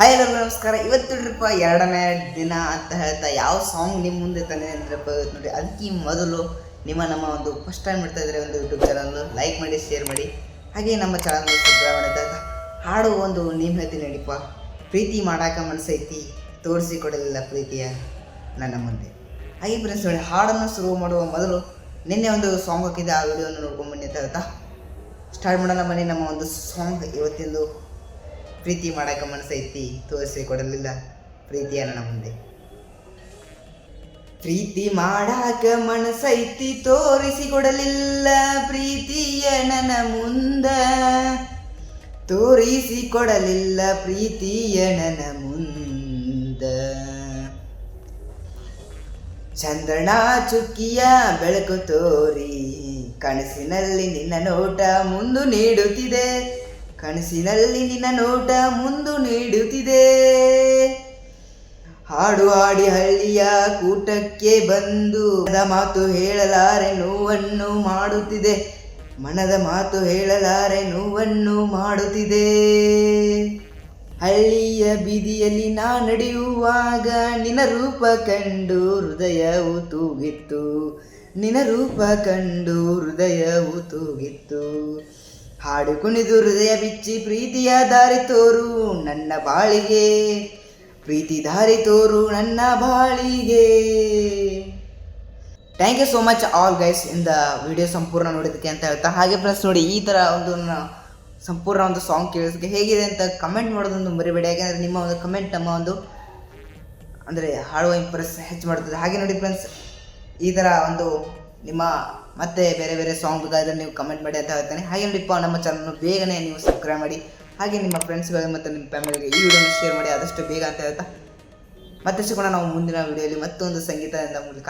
Hi ಎಲ್ಲರಿಗೂ ನಮಸ್ಕಾರ. ಇವತ್ತು ನೋಡ್ರಿಪ್ಪ ಎರಡನೇ ದಿನ ಅಂತ ಹೇಳ್ತಾ ಯಾವ ಸಾಂಗ್ ನಿಮ್ಮ ಮುಂದೆ ತಾನೆ ಅಂದ್ರಪ್ಪ ಇವತ್ತು ನೋಡಿ ಅದಕ್ಕೆ ಮೊದಲು ನಿಮ್ಮ ನಮ್ಮ ಒಂದು ಫಸ್ಟ್ ಟೈಮ್ ಇಡ್ತಾ ಇದ್ರೆ ಒಂದು ಯೂಟ್ಯೂಬ್ ಚಾನಲ್ ಲೈಕ್ ಮಾಡಿ ಶೇರ್ ಮಾಡಿ. ಹಾಗೆ ನಮ್ಮ ಚಾನಲ್ ಸಬ್ಸ್ಕ್ರೈಬ್ ಮಾಡಿ ಅಂತ ಹಾಡು ಒಂದು ನಿಮ್ಮ ಹೇಳ್ತೀನಿ ನಡಿಪ್ಪ. ಪ್ರೀತಿ ಮಾಡಾಕ ಮನಸ್ಸೈತಿ, ತೋರಿಸಿಕೊಡಲಿಲ್ಲ ಪ್ರೀತಿಯ ನನ್ನ ಮುಂದೆ. ಹಾಗೆ ಫ್ರೆಂಡ್ಸ್ ನೋಡಿ, ಹಾಡನ್ನು ಶುರು ಮಾಡುವ ಮೊದಲು ನಿನ್ನೆ ಒಂದು ಸಾಂಗ್ ಹಾಕಿದ್ದೆ, ಆ ವಿಡಿಯೋನ ನೋಡ್ಕೊಂಡು ಬನ್ನಿ ಅಂತ ಹೇಳ್ತಾ. ಸ್ಟಾರ್ಟ್ ಮಾಡೋಣ ಬನ್ನಿ ನಮ್ಮ ಒಂದು ಸಾಂಗ್ ಇವತ್ತಿಂದು. ಪ್ರೀತಿ ಮಾಡಕ್ಕೆ ಮನಸ್ಸೈತಿ. ತೋರಿಸಿ ಕೊಡಲಿಲ್ಲ. ಪ್ರೀತಿಯ ನನ್ನ ಮುಂದೆ. ಪ್ರೀತಿ ಮಾಡಾಕ ಮನಸ್ಸೈತಿ. ತೋರಿಸಿ ಕೊಡಲಿಲ್ಲ. ಪ್ರೀತಿಯ ನನ್ನ ಮುಂದ. ತೋರಿಸಿ ಕೊಡಲಿಲ್ಲ. ಪ್ರೀತಿಯ ನನ್ನ ಮುಂದ. ಚಂದ್ರನ ಚುಕ್ಕಿಯ ಬೆಳಕು ತೋರಿ. ಕನಸಿನಲ್ಲಿ ನಿನ್ನ ನೋಟ ಮುಂದು ನೀಡುತ್ತಿದೆ. ಕನಸಿನಲ್ಲಿ ನಿನ್ನ ನೋಟ ಮುಂದು ನೀಡುತ್ತಿದೆ. ಹಾಡು ಹಾಡಿ ಹಳ್ಳಿಯ ಕೂಟಕ್ಕೆ ಬಂದು ಮನದ ಮಾತು ಹೇಳಲಾರೆ ನೋವನ್ನು ಮಾಡುತ್ತಿದೆ. ಮನದ ಮಾತು ಹೇಳಲಾರೆ ನೋವನ್ನು ಮಾಡುತ್ತಿದೆ. ಹಳ್ಳಿಯ ಬೀದಿಯಲ್ಲಿ ನಾ ನಡೆಯುವಾಗ ನಿನ್ನ ರೂಪ ಕಂಡು ಹೃದಯವು ತೂಗಿತ್ತು. ನಿನ ರೂಪ ಕಂಡು ಹೃದಯವು ತೂಗಿತ್ತು. ಹಾಡು ಕುಣಿದು ಹೃದಯ ಬಿಚ್ಚಿ ಪ್ರೀತಿಯ ದಾರಿ ತೋರು ನನ್ನ ಬಾಳಿಗೆ. ಪ್ರೀತಿ ದಾರಿ ತೋರು ನನ್ನ ಬಾಳಿಗೆ. Thank you so much all guys ಇಂದ ವಿಡಿಯೋ ಸಂಪೂರ್ಣ ನೋಡಿದ್ದಕ್ಕೆ ಅಂತ ಹೇಳ್ತಾ, ಹಾಗೆ ಪ್ಲಸ್ ನೋಡಿ ಈ ಥರ ಒಂದು ಸಂಪೂರ್ಣ ಒಂದು ಸಾಂಗ್ ಕೇಳಿಸೋಕ್ಕೆ ಹೇಗಿದೆ ಅಂತ ಕಮೆಂಟ್ ಮಾಡೋದೊಂದು ಮರಿಬೇಡಿ, ಯಾಕೆಂದರೆ ನಿಮ್ಮ ಒಂದು ಕಮೆಂಟ್ ನಮ್ಮ ಒಂದು ಅಂದರೆ ಹಾಡುವ ಇಂಪ್ರೆಸ್ ಹೆಚ್ಚು ಮಾಡ್ತದೆ. ಹಾಗೆ ನೋಡಿ ಫ್ರೆಂಡ್ಸ್ ಈ ಥರ ಒಂದು ನಿಮ್ಮ ಮತ್ತೆ ಬೇರೆ ಬೇರೆ ಸಾಂಗ್ ನೀವು ಕಮೆಂಟ್ ಮಾಡಿ ಅಂತ ಹೇಳ್ತೇನೆ. ಹಾಗೆ ನೋಡಿಪ್ಪ ನಮ್ಮ ಚಾನಲ್ನ ಬೇಗನೆ ನೀವು ಸಬ್ಸ್ಕ್ರೈಬ್ ಮಾಡಿ. ಹಾಗೆ ನಿಮ್ಮ ಫ್ರೆಂಡ್ಸ್ಗಳಿಗೆ ಮತ್ತು ನಿಮ್ಮ ಫ್ಯಾಮಿಲಿಗೆ ಈ ವಿಡಿಯೋನ ಶೇರ್ ಮಾಡಿ. ಆದಷ್ಟು ಬೇಗ ಅಂತ ಹೇಳ್ತಾ. ಮತ್ತೆ ಸಿಗೋಣ ನಾವು ಮುಂದಿನ ವಿಡಿಯೋಲಿ ಮತ್ತೊಂದು ಸಂಗೀತದಿಂದ ಮೂಲಕ.